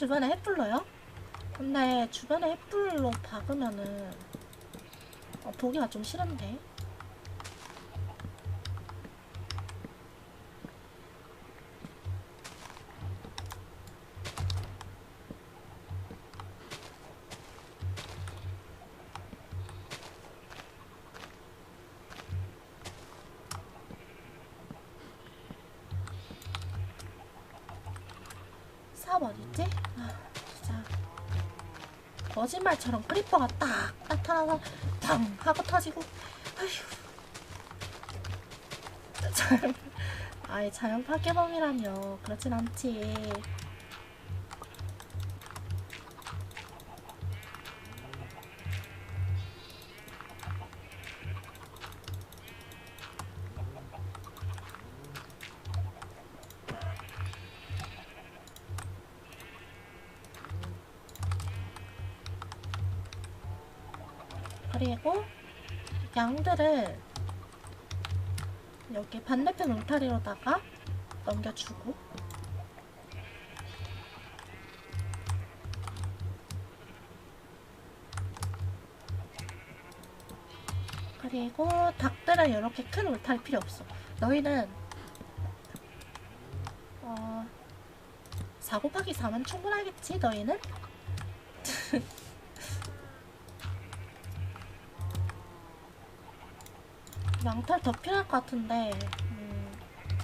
주변에 햇불로요? 근데 주변에 햇불로 박으면은 어, 보기가 좀 싫은데. 사업 어딨지? 아, 진짜. 거짓말처럼 크리퍼가 딱 나타나서 탕 하고 터지고 아휴 아예 자연 파괴범이라며 그렇진 않지 양들을 여기 반대편 울타리로다가 넘겨주고 그리고 닭들은 이렇게 큰 울타리 필요 없어 너희는 어 4 곱하기 4면 충분하겠지 너희는? 양털 더 필요할 것 같은데 음,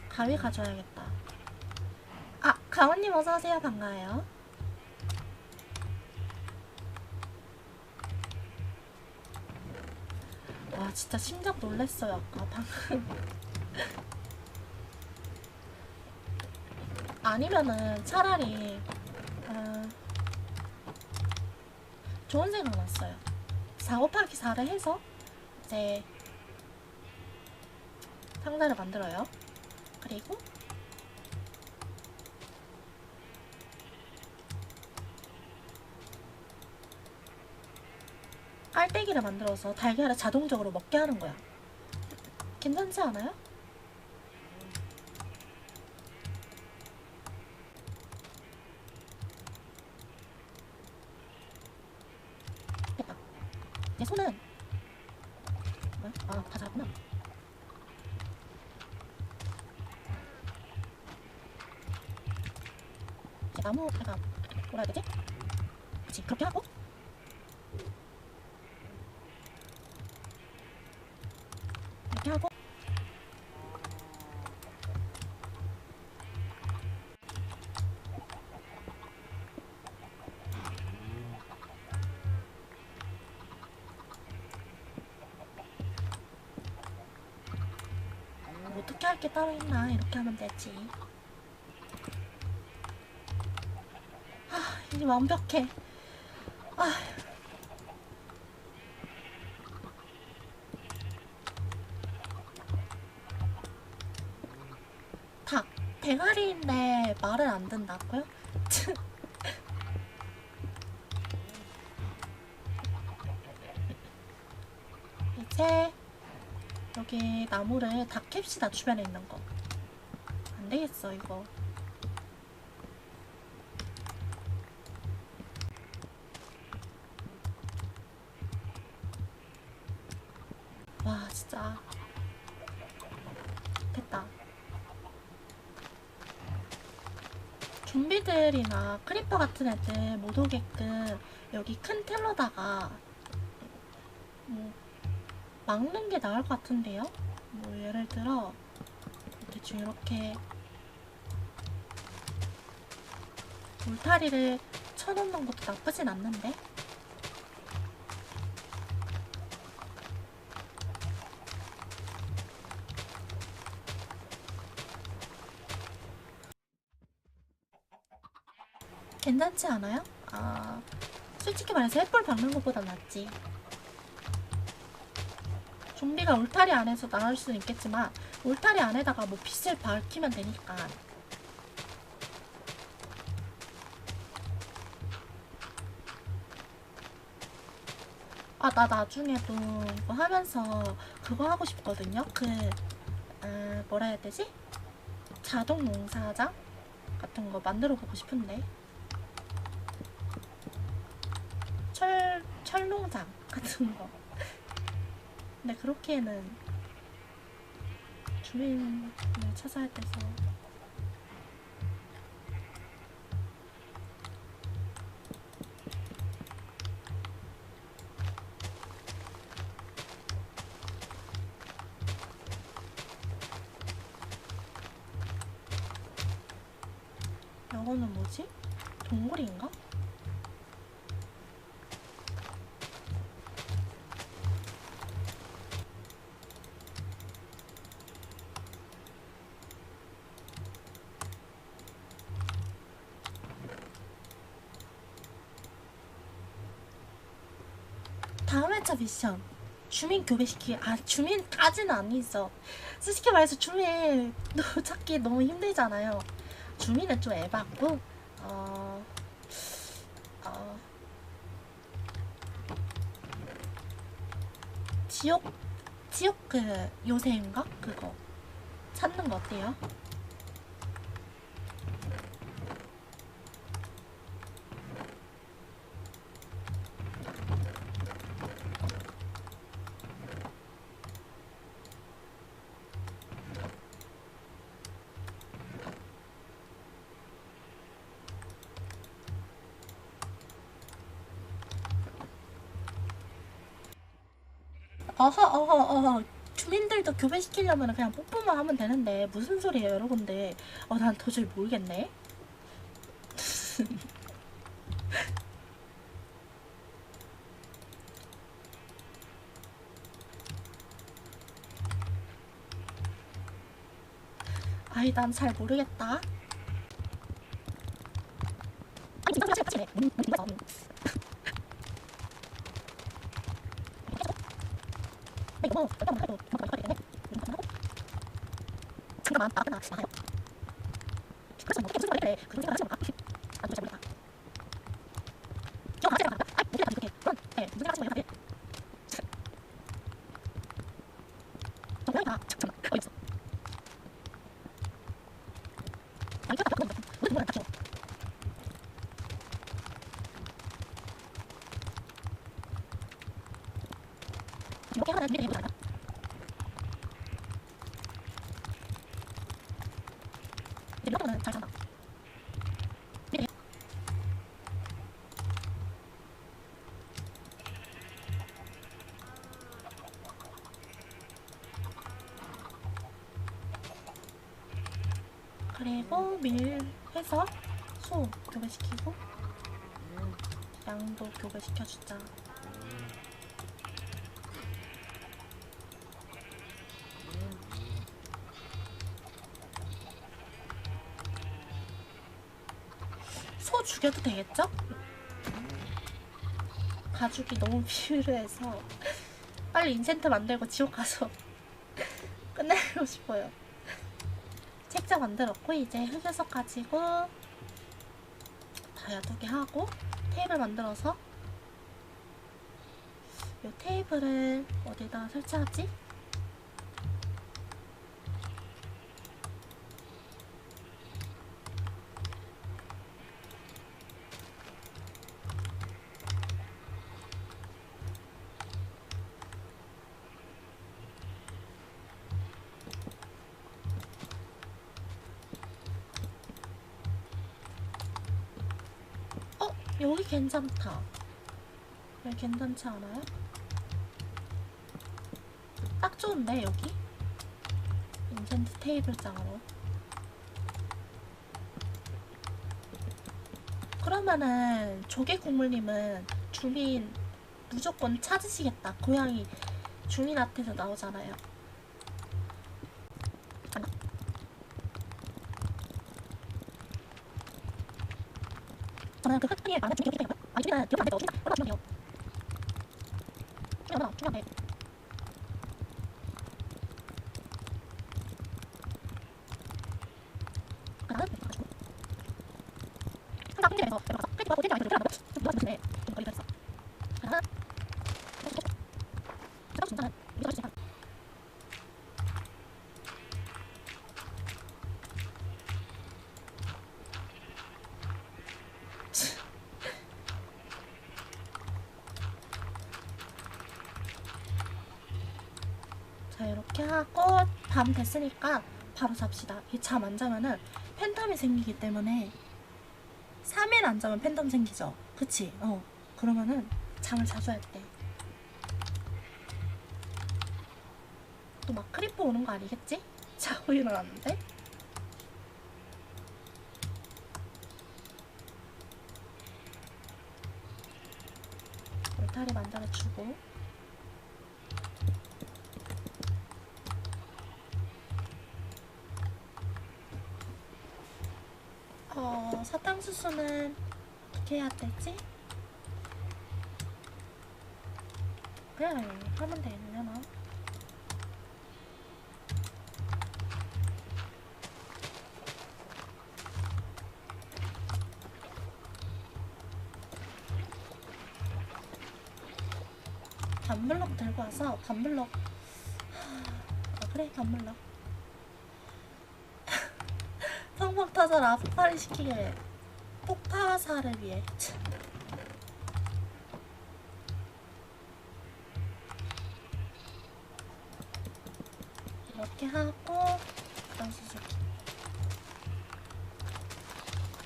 가위 가져야겠다. 아 가원님 어서오세요. 반가워요. 와 진짜 심장 놀랬어요 아까 방금. 아니면은 차라리 어, 좋은 생각 났어요. 4 곱하기 4를 해서 이제 상자를 만들어요. 그리고 깔때기를 만들어서 달걀을 자동적으로 먹게 하는 거야. 괜찮지 않아요? 됐다. 내 손은 뭐야? 아, 다 잡구나. 나무 내가 뭐라 해야 되지? 그치 그렇게 하고? 이렇게 하고? 어떻게 할 게 따로 있나? 이렇게 하면 되지 아, 이제 완벽해. 아. 닭, 대가리인데 말을 안 듣는다고요? 이제 여기 나무를 다 캡시다 주변에 있는 거. 안 되겠어 이거. 와 진짜. 됐다. 좀비들이나 크리퍼 같은 애들 못 오게끔 여기 큰 텔로다가 뭐 막는 게 나을 것 같은데요? 뭐 예를 들어 대충 이렇게 울타리를 쳐놓는 것도 나쁘진 않는데 괜찮지 않아요? 아, 솔직히 말해서 햇불 박는 것보다 낫지. 좀비가 울타리 안에서 나올 수는 있겠지만 울타리 안에다가 뭐 빛을 밝히면 되니까. 아, 나 나중에도 이거 하면서 그거 하고 싶거든요. 그, 어, 뭐라 해야 되지? 자동 농사장 같은 거 만들어 보고 싶은데. 철농장 같은 거. 근데 그렇게는 주민을 찾아야 돼서 회차 미션. 주민 교배시키기 아 주민까지는 아니죠. 솔직히 말해서 주민 너 찾기 너무 힘들잖아요. 주민은 좀 에바고 어... 어... 지옥 지옥 그 요새인가? 그거 찾는 거 어때요? 어허 어허 어허 주민들도 교배시키려면 그냥 뽀뽀만 하면 되는데 무슨 소리예요 여러분들? 어 난 도저히 모르겠네. 아이 난 잘 모르겠다. 아니 진짜 같이 같이 해 음, 음, 음. 이거 뭐 어떤 거 해도 이거 이거 되네. 이거 하고. 잠깐만 나 끝나 나요. 그래서 뭐 무슨 말이래? 마. 안 되지 않을까? 기억 안 하지 마. 아, 무슨 말이야? 그런 예, 무슨 말하지 마. 정말 잠깐만 어디 있어? 아니 딱 그건 무슨 말이야? 딱 이렇게 하면 미래 해보자. 이런 거는 잘 산다. 그리고 밀 해서 소 교배시키고 양도 교배시켜주자. 소 죽여도 되겠죠? 가죽이 너무 필요해서 빨리 인센트 만들고 지옥 가서 끝내고 싶어요. 책자 만들었고 이제 흑요석 가지고 다이아 두개 하고 테이블 만들어서 이 테이블을 어디다 설치하지? 여기 괜찮다. 여기 괜찮지 않아요? 딱 좋은데 여기? 인젠트 테이블장으로. 그러면은 조개 국물님은 주민 무조건 찾으시겠다. 고양이 주민한테서 나오잖아요. 잠깐만. 저는 그 흑비에 많은 중이 여기 아니 주민은 기억 안 돼도 주민 얼마 주면 돼요. 주민 얼마 주면 밤 됐으니까 바로 잡시다. 이잠 안 자면은 팬텀이 생기기 때문에 3일 안 자면 팬텀 생기죠. 그치? 어. 그러면은 잠을 할 때. 또막 크리퍼 오는 거 아니겠지? 자고 일어났는데? 울타리 만들어주고 어떻게 해야 되지? 그냥 하면 되려나? 반블럭 들고 와서 반블럭 아 그래 반블럭 성폭타자를 폭발을 시키길 폭파사를 위해. 참. 이렇게 하고 그다음 수수기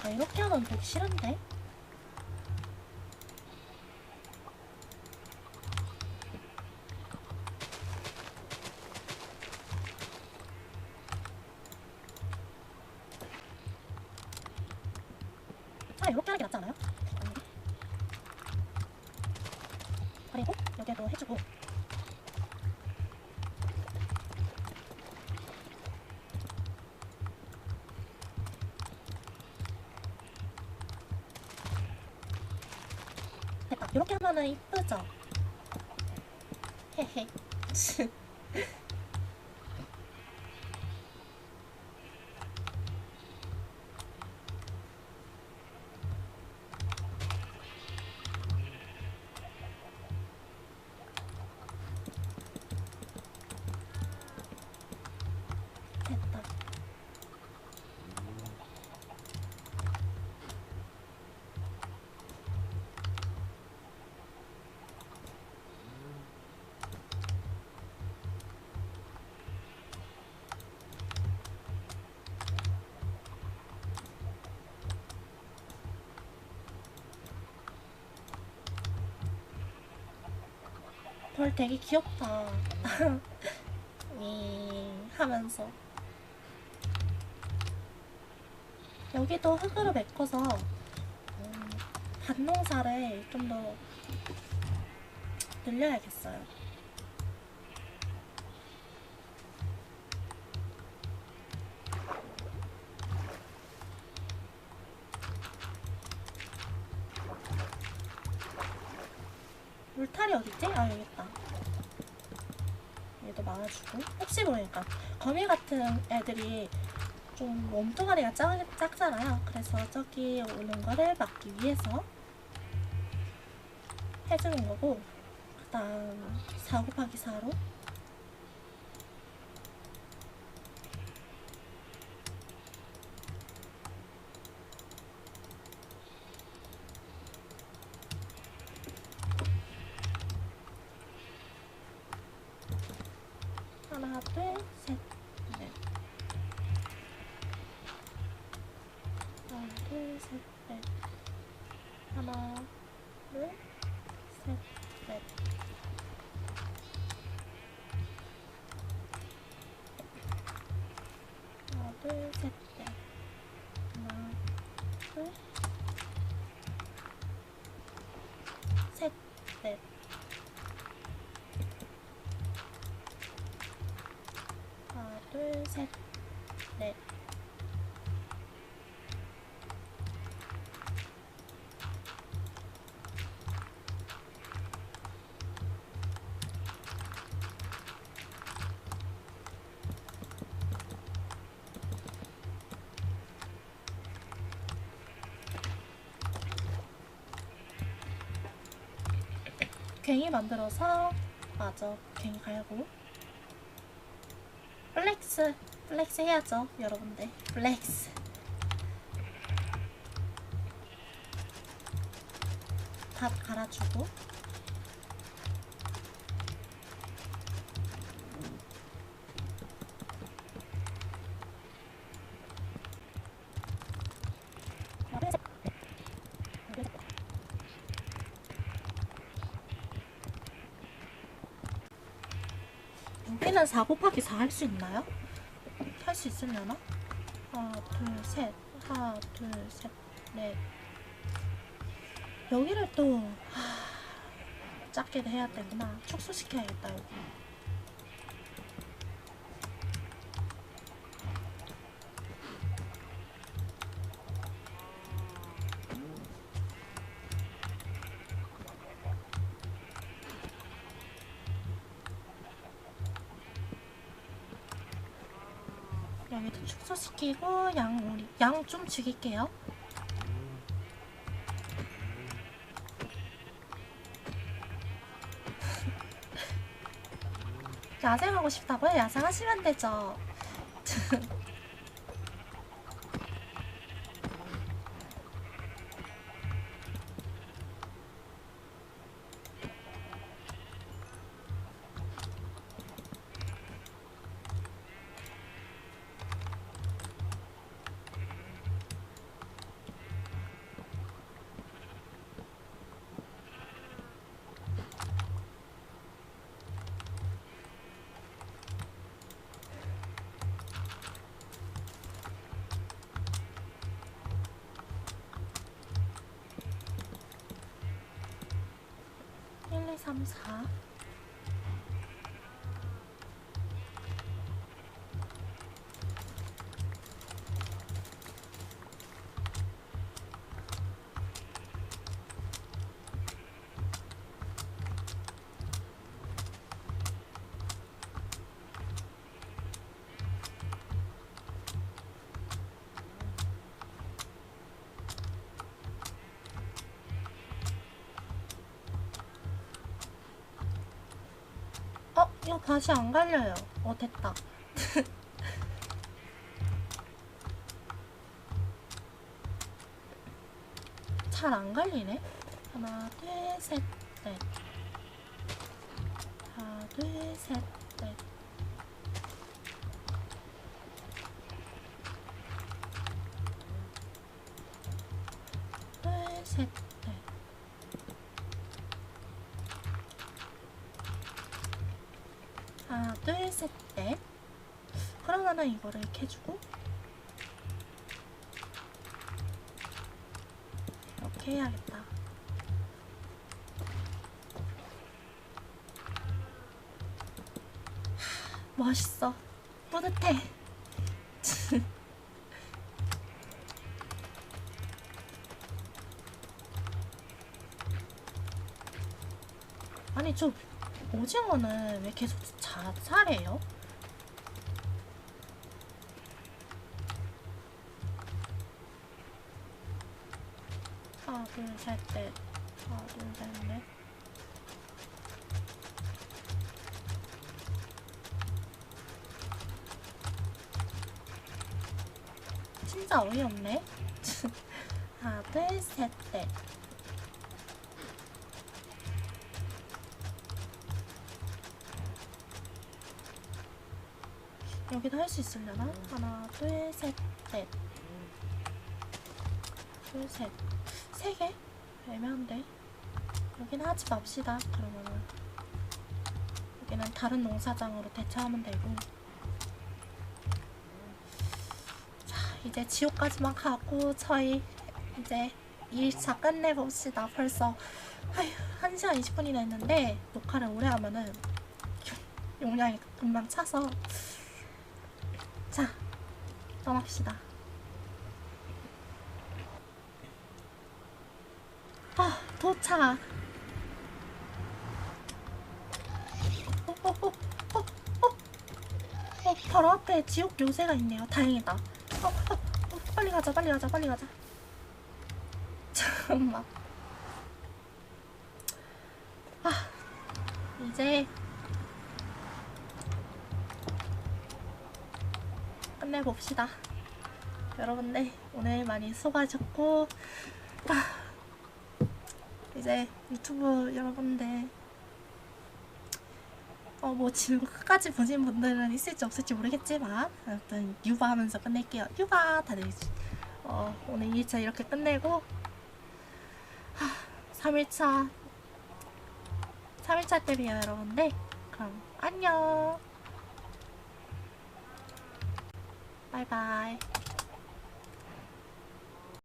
아 이렇게 하면 보기 싫은데 へ へ 벌 되게 귀엽다. 이 하면서 여기도 흙으로 메꿔서 음, 밭농사를 좀 더 늘려야겠어요. 혹시 모르니까 거미 같은 애들이 좀 몸뚱아리가 작, 작잖아요. 그래서 저기 오는 거를 막기 위해서 해주는 거고 그 다음 4 곱하기 4로 하나 둘셋넷 하나 둘셋넷 하나 둘 셋 넷 괭이 만들어서 맞아 괭이 갈고. 플렉스 플렉스 해야죠 여러분들. 플렉스. 밥 갈아주고 얘는 4 곱하기 4 할 수 있나요? 할 수 있으려나? 하나, 둘, 셋. 하나, 둘, 셋, 넷. 여기를 또 하, 작게 해야 되구나. 축소시켜야겠다, 여기. 시키고 양 우리 양 좀 죽일게요. 야생하고 싶다고요? 야생하시면 되죠. 3, 4 어, 다시 안 갈려요. 어, 됐다. 잘 안 갈리네. 하나, 둘, 셋, 넷. 하나, 둘, 셋, 넷. 그러면은 이거를 이렇게 해주고 이렇게 해야겠다. 하, 멋있어. 뿌듯해. 아니 저 오징어는 왜 계속 자 살해요? 둘셋넷 하나 둘셋넷 진짜 어이없네 하나 둘 셋 넷 여기도 할 수 있으려나? 하나, 둘, 셋, 넷. 둘, 셋. 세 개? 애매한데. 여기는 하지 맙시다. 그러면은. 여기는 다른 농사장으로 대체하면 되고. 자, 이제 지옥까지만 가고, 저희 이제 2일차 끝내봅시다. 벌써, 아휴, 1시간 20분이나 했는데, 녹화를 오래 하면은 용량이 금방 차서. 자, 떠납시다. 아, 도착. 어, 바로 앞에 지옥 요새가 있네요. 다행이다. 어, 어, 어, 빨리 가자, 빨리 가자, 빨리 가자. 잠깐만. 아, 이제 끝내봅시다. 여러분들 오늘 많이 수고하셨고 아, 이제 유튜브 여러분들 어 뭐 지금 끝까지 보신 분들은 있을지 없을지 모르겠지만 아무튼 유바하면서 끝낼게요. 유바 다들 어 오늘 2일차 이렇게 끝내고 하, 3일차 3일차 때 봬요 여러분들. 그럼 안녕. 바이바이.